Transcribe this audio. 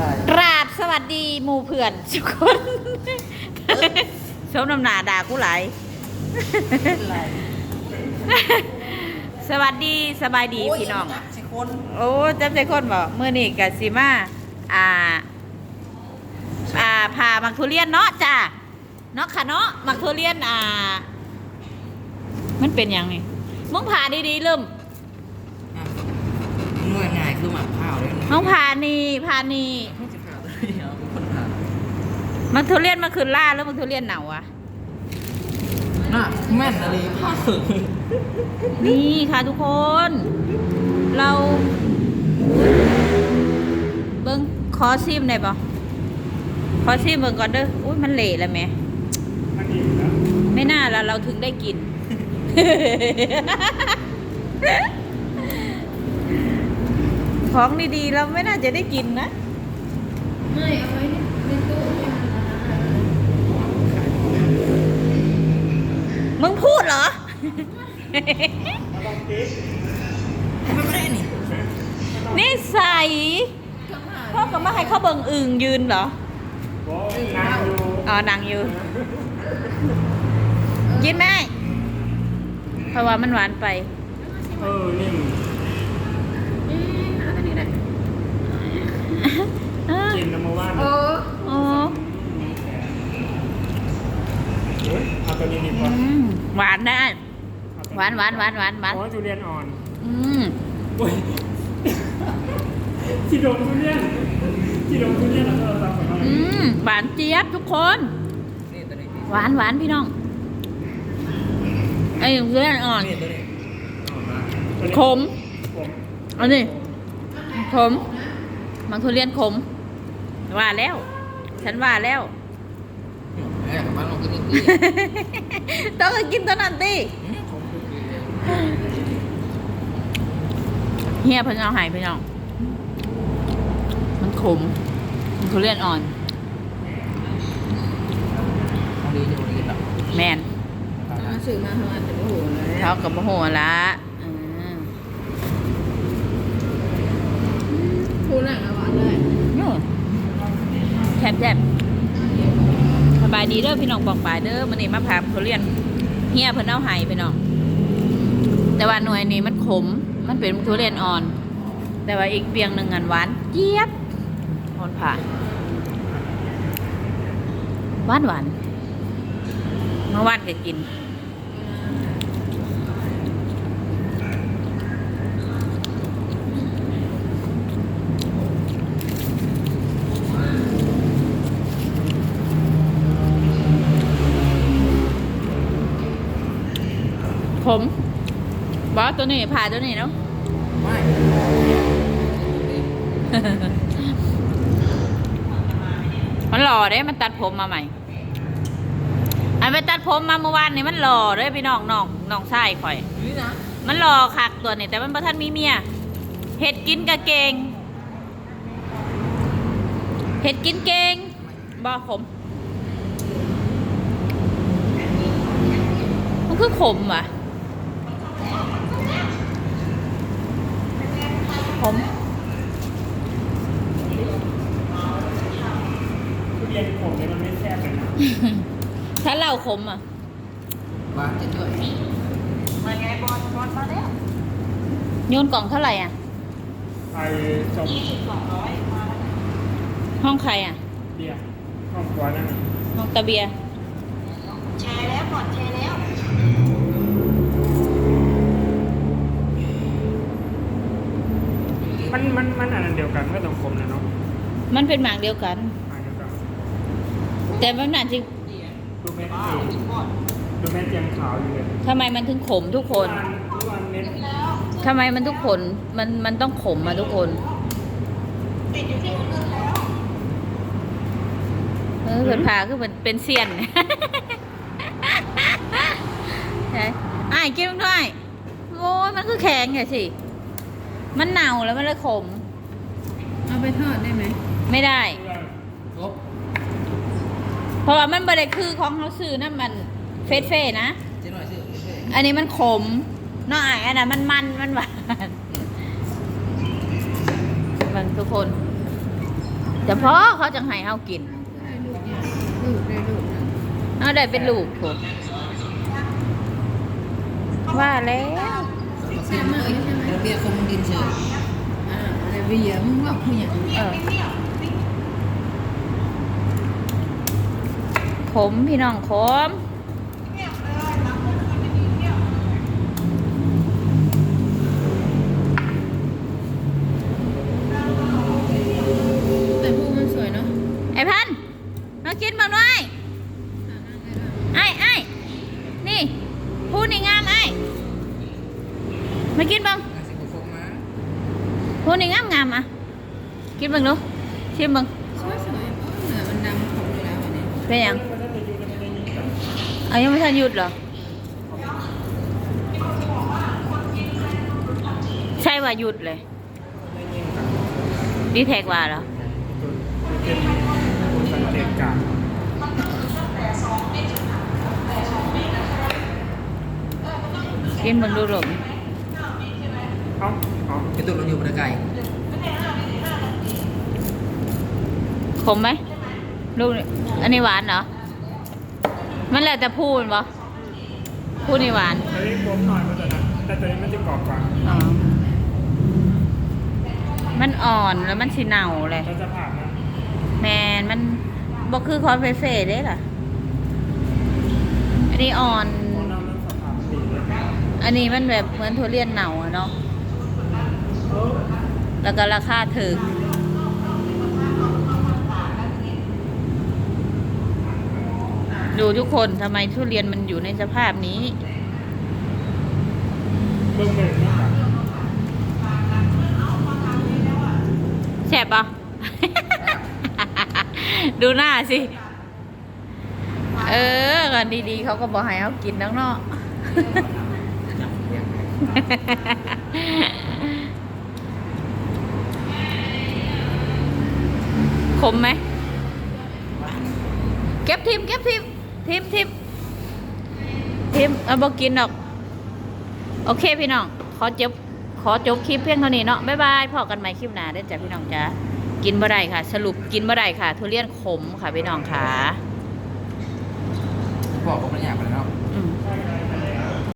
ช่กราบสวัสดีหมู่เพื่อนทุกคนชมน้ำหนาด่ากูหลายอะไรสวัสดีสบายดีพี่น้องโยสิคนโอ้จำใจคนบอกเมื่อนี่กับซิมาอ่า อ่าพามักทุเรียนเนาะจ้าเนาะค่ะเนาะมักทุเรียนอ่า มันเป็นยังไงมึงพาดีๆเริ่ม อะเมื่อง่ายคือหมัก ข้าวเลยมึงพานีพานีมึงจะข่าวตัวเดียวคนข่าวมักทุเรียนมันคือล่าแล้วมักทุเรียนเหนาอะน่ะแม่นอะไรข้าวนี่ค่ะทุกคน เรา เบิ้งคอซิมได้ปะคอซิมเบิ้งก่อนเด้ออุ้ยมันเละแล้วแหม่ไม่น่าละเราถึงได้กิน ของดีๆ เราไม่น่าจะได้กินนะ ไม่เอาไว้ในในตู้ให้มันมึงพูดเหรอไม่ได้นี่นี่ใส่พ่อกับมาให้เขาเบิ่งอึ่งยืนเหรออ๋อนังอยู่กินไหมเพราะว่ามันหวานไป เออนี่อันนี้แหละ เออ กินน้ำมาว่าน โอ้ โอ้ เฮ้ยเอาตัวนี้ดีกว่า อืม หวานได้เอตัวหวานหวานหวานหวานหวานโอ้ยทุเรียนอ่อนอืมโอ้ยที่โดนทุเรียนที่โดนทุเรียนแล้วก็ตามไปอืมหวานเจี๊ยบทุกคน นี่ตัวนี้หวานหวานพี่น้องไอ้เรื่องอ่อนนี่ตัวนี้อ่อนมากขมผมเอันนี้ขมมันทุเรียนขมว่าแล้ว ฉันว่าแล้ว เอ้ยกับบ้านลงกินนี่ดีต้องกินตัวนั้นดิอืมผมคือกินเลยเฮียเพิ่งเอาใหายไปน้อง มันขม มันทุเรียนอ่อนเอาดีจะดีแบบแมนมาสื่อมาเขาอาจจะโมโหเลยเขากับโมโหละอืมพูดหนังเอาหวานเลยนู่นแทบแทบส บายดีเด้อพี่น้องปองปลายเด้อมันนี่มาพามทุเรียนเฮียเพิ่นเอาใหายไปน้อง แต่ว่าหน่วยนี้มันขม มันเป็นทุเรียนอ่อน แต่ว่าอีกเปียงหนึ่งอันหวานเจี๊ยบอ่อนผ่าหวานหวานเมื่อวานก็กิน มบอสตัวนี้ผ่าตัวนี้เนาะไม่มันหล่อเด้ มันตัดผมมาใหม่ อันไปตัดผมมาเมื่อวานนี่มันหล่อเด้พี่น้องน้องน้องชายข่อยนี่นะมันหล่อคักตัวนี้แต่มันประทันมีเมีย เห็ดกินกะเกง เห็ดกินเกงบ่ขม มันคือขมว่ะ ขมทุเรียนผมเนี่ยมันไม่แซ่บเลยนะถ้าเหล่าขมอะบ้านจะช่วยโยนกล่องเท่าไหร่อะไปจบห้องใครอะเบียร์ครอบครัวนั่นน่ะห้องตะเบียร์มันมันมันอัน นั้นเดียวกันก็ต้องคมนะเนาะมันเป็นหมากเดียวกัน อันเดียวกันแต่มันน่าจะดูเม็ดเองดูเม็ดยังขาวอยู่เลยทำไมมันถึงขมทุกคนเมื่อวานเม็ดทำไมมันทุกคนมันมันต้องขมมาทุกคนเออเพิ่นพาคือเป็นเป็นเซียนใช่ไอ้ายกินมันด้วยโอ้ยมันคือแข็งไงสิมันเน่าแล้วมันเลยขม เอาไปทอดได้ไหมไม่ได้ ครบเพราะว่ามันบริคือของเขาซื้อนั่นมันเฟสเฟนะ เจ๊หน่อยชื่อเจ๊อันนี้มันขมเน้อยอันนั้นมันมันมันหวานเบางทุกคนแต่พอเขาจังให้เฮากินได้ลูกเนี่ยลูกได้ลูกนะเอาได้เป็นลูกโผว่าแล้ว แซ่บมากเลยใช่ไหมเบียร์คงดินเฉยอ่า อะไรเบียมึงว่าผู้หญิงเออขมพี่น้องขม กินบ้างดูชิมบ้งสวยสวยเออเหนือมันดำผมอยู่แล้วอันนี้เป็นยังเอายังไม่ทันหยุดเหรอ ใช่ว่าหยุดเลยดีแท็กว่าเหรอเป็นคนสังเกตการกินเบิ่งดูหลงเอาเอาเป็นตัวเราอยู่บนไกล ข มไหมลูกนี่อันนี้หวานเหรอ มันแล้วแต่พูดปะพูดนี่หวานเฮ้ยกลมหน่อยมันจะนะแต่ตัวนี้มันจะกรอบกว่าอ๋อมันอ่อนแล้วมันสีเน่าเลยเราจะผ่านนะแมนมันบอกคือคอนเฟเฟ่เด้ล่ะอันนี้อ่อน เพราะน้ำมันสภาพมันดีเลยอันนี้มันแบบเหมือนทุเรียนเน่าอะเนาะ เออแล้วก็ราคาถึก ดูทุกคนทำไมทุเรียนมันอยู่ในสภาพนี้เบิ่งเบิ่งนะครับแสบปะ ดูหน้าสิ เออกันดีๆ เขาก็บอกให้เขากินน้องเนาะขมไหม เก็บทิมเก็บทิม ทิมทิมทิมเอาบอกกินหรอก โอเคพี่น้อง ขอจบ ขอจบคลิปเพียงเท่านี้เนาะบ๊ายบายพอกันใหม่คลิปหน้าได้จ้ะพี่น้องจ้ากินบ่ได้ค่ะ สรุปกินบ่ได้ค่ะ ทุเรียนขมค่ะพี่น้องค่ะบอกว่ามันอยากไป